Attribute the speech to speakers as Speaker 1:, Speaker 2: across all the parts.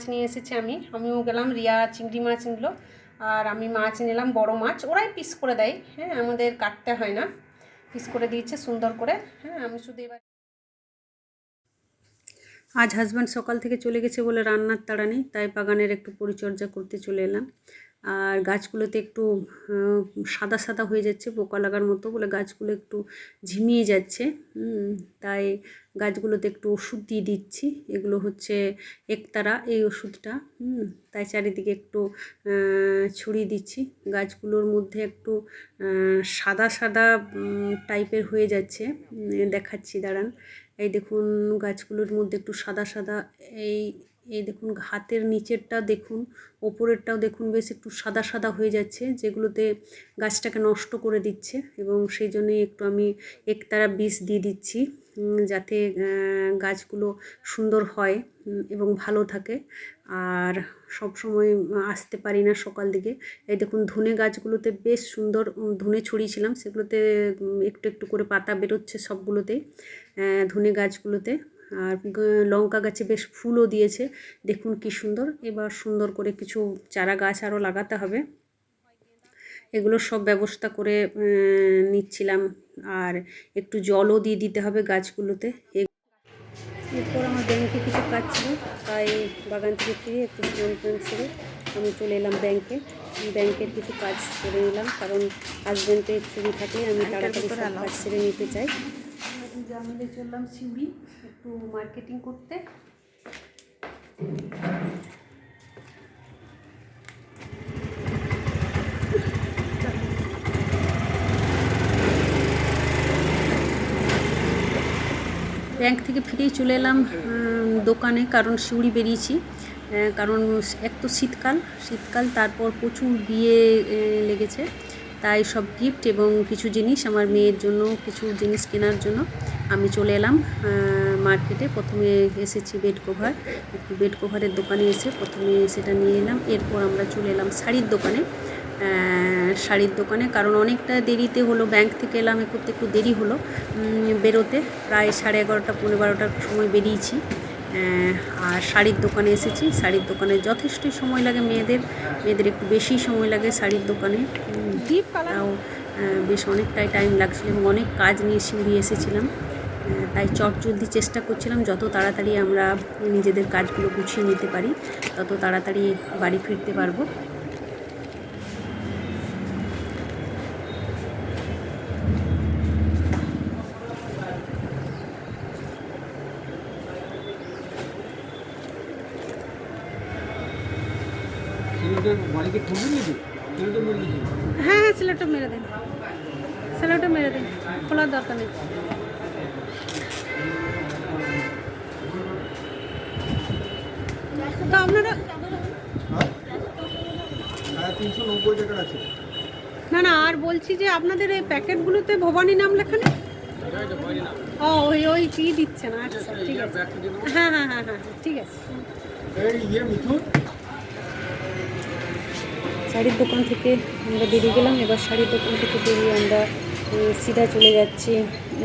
Speaker 1: মাছ নিয়ে এসেছি আমি। আমিও গেলাম রিয়া চিংড়ি মাছ নিলো আর আমি মাছ নিলাম বড় মাছ। ওরাই পিস করে দেয় হ্যাঁ আমাদের কাটতে হয় না। পিস করে দিয়েছে, সুন্দর করে হ্যাঁ আমি শুধু এবার আজ হাজব্যান্ড সকাল থেকে চলে গেছে বলে রান্নার তাড়া নেই, তাই বাগানের একটু পরিচর্যা করতে চলে এলাম। আর গাছগুলোতে একটু সাদা সাদা হয়ে যাচ্ছে, পোকা লাগার মতো বলে গাছগুলো একটু ঝিমিয়ে যাচ্ছে। তাই গাছগুলোতে একটু ওষুধ দিয়ে দিচ্ছি। এগুলো হচ্ছে একতারা, এই ওষুধটা। তাই চারিদিকে একটু ছড়িয়ে দিচ্ছি। গাছগুলোর মধ্যে একটু সাদা সাদা টাইপের হয়ে যাচ্ছে। দেখাচ্ছি, দাঁড়ান। এই দেখুন, গাছগুলোর মধ্যে একটু সাদা সাদা, এই এই দেখুন, হাতের নিচেরটা দেখুন, ওপরেরটাও দেখুন, বেশ একটু সাদা সাদা হয়ে যাচ্ছে, যেগুলোতে গাছটাকে নষ্ট করে দিচ্ছে এবং সেই জন্যই একটু আমি একতারা বীজ দিয়ে দিচ্ছি যাতে গাছগুলো সুন্দর হয় এবং ভালো থাকে। আর সব সময় আসতে পারি না সকাল দিকে। এই দেখুন, ধনে গাছগুলোতে বেশ সুন্দর ধনে ছড়িয়েছিলাম, সেগুলোতে একটু একটু করে পাতা বেরোচ্ছে সবগুলোতেই ধনে গাছগুলোতে। আর লঙ্কা গাছে বেশ ফুলও দিয়েছে। দেখুন কি সুন্দর। এবার সুন্দর করে কিছু চারা গাছ আরও লাগাতে হবে। এগুলো সব ব্যবস্থা করে নিচ্ছিলাম। আর একটু জলও দিয়ে দিতে হবে গাছগুলোতে। এরপর আমার ব্যাংকে কিছু কাজ ছিল। তাই বাগান থেকে ফিরে একটু স্নান টান সেরে আমি চলে এলাম ব্যাংকে। ব্যাংকের কিছু কাজ করে নিলাম। কারণ হাজব্যান্ডের ছবি থাকলে আমি তাড়াতাড়ি কাজ সেরে নিতে চাই। জামিলে চললাম সিউড়ি, একটু মার্কেটিং করতে। ব্যাংক থেকে ফিরেই চলে এলাম দোকানে, কারণ সিউড়ি বেরিয়েছি। কারণ এক তো শীতকাল শীতকাল তারপর প্রচুর বিয়ে লেগেছে। তাই সব গিফট এবং কিছু জিনিস আমার মেয়ের জন্য, কিছু জিনিস কেনার জন্য আমি চলে এলাম মার্কেটে প্রথমে এসেছি বেড কভার একটু বেড কভারের দোকানে এসে প্রথমে সেটা নিয়ে এলাম। এরপর আমরা চলে এলাম শাড়ির দোকানে। শাড়ির দোকানে কারণ অনেকটা দেরিতে হলো ব্যাংক থেকে এলাম করতে একটু দেরি হলো। বেরোতে। প্রায় সাড়ে এগারোটা, পনেরো বারোটার সময় বেরিয়েছি। আর শাড়ির দোকানে এসেছি। শাড়ির দোকানে যথেষ্টই সময় লাগে মেয়েদের। মেয়েদের একটু বেশি সময় লাগে শাড়ির দোকানে। তাও বেশ অনেকটাই টাইম লাগছিল এবং অনেক কাজ নিয়ে সিঁড়ি এসেছিলাম। তাই চট জলদি চেষ্টা করছিলাম যত তাড়াতাড়ি আমরা নিজেদের কাজগুলো গুছিয়ে নিতে পারি তত তাড়াতাড়ি বাড়ি ফিরতে পারব
Speaker 2: ছেলেদের বাড়িতে খুলবেন নাকি ছেলেদের মেরে দিয়েছি
Speaker 1: হ্যাঁ হ্যাঁ সিলেটটা মেরে দিন। সিলেটটা মেরে দিন। খোলার দরকার নেই। তো আপনারা
Speaker 2: হ্যাঁ
Speaker 1: না না আর বলছি যে আপনাদের এই প্যাকেটগুলোতে ভবানী নাম লেখা নেই? ও ওই ওই কি দিচ্ছে না আচ্ছা ঠিক আছে। হ্যাঁ হ্যাঁ হ্যাঁ হ্যাঁ হ্যাঁ, ঠিক আছে।
Speaker 2: এই ইয়ে মিঠুন
Speaker 1: শাড়ির দোকান থেকে আমরা বেরিয়ে গেলাম। এবার শাড়ির দোকান থেকে বেরিয়ে আমরা সিধা চলে যাচ্ছি।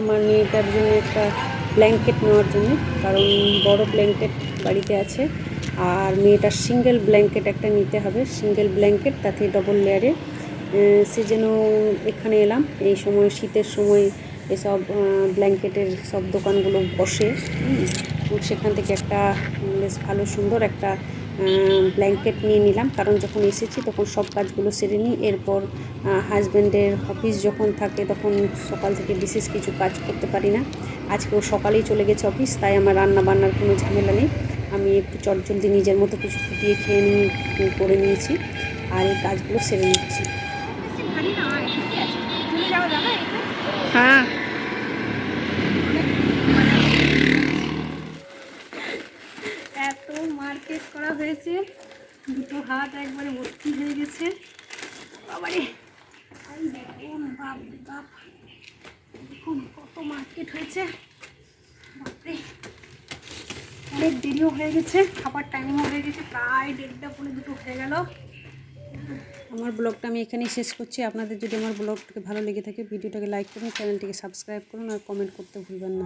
Speaker 1: আমার মেয়েটার জন্য একটা ব্ল্যাঙ্কেট নেওয়ার জন্য, কারণ বড় ব্ল্যাঙ্কেট বাড়িতে আছে। আর মেয়েটার সিঙ্গেল ব্ল্যাঙ্কেট একটা নিতে হবে। সিঙ্গেল ব্ল্যাঙ্কেট তাতে ডবল লেয়ারে সে যেন এখানে এলাম। এই সময়, শীতের সময় এসব ব্ল্যাঙ্কেটের সব দোকানগুলো বসে। সেখান থেকে একটা বেশ ভালো সুন্দর একটা ব্ল্যাঙ্কেট নিয়ে নিলাম। কারণ যখন এসেছি তখন সব কাজগুলো সেরে নিই। এরপর হাজব্যান্ডের অফিস যখন থাকে তখন সকাল থেকে বিশেষ কিছু কাজ করতে পারি না। আজকেও সকালেই চলে গেছে অফিস তাই আমার রান্না বান্নার কোনো ঝামেলা নেই। আমি একটু চটজলদি নিজের মতো কিছু ফুটিয়ে খেয়ে নিয়ে করে নিয়েছি আর এই কাজগুলো সেরে নিচ্ছি। হ্যাঁ এত মার্কেট করা হয়েছে দুটো হাত একবারে ভর্তি হয়ে গেছে। বাবারে। দেখুন বাপ বাপ। দেখুন কত মার্কেট হয়েছে। বাপরে। অনেক দেরিও হয়ে গেছে, খাবার টাইমও হয়ে গেছে, প্রায় দেড়টা পনেরো দুটো হয়ে গেল। আমার ব্লগটা আমি এখানেই শেষ করছি। আপনাদের যদি আমার ব্লগটাকে ভালো লেগে থাকে, ভিডিওটাকে লাইক করুন চ্যানেলটিকে সাবস্ক্রাইব করুন, আর কমেন্ট করতে ভুলবেন না।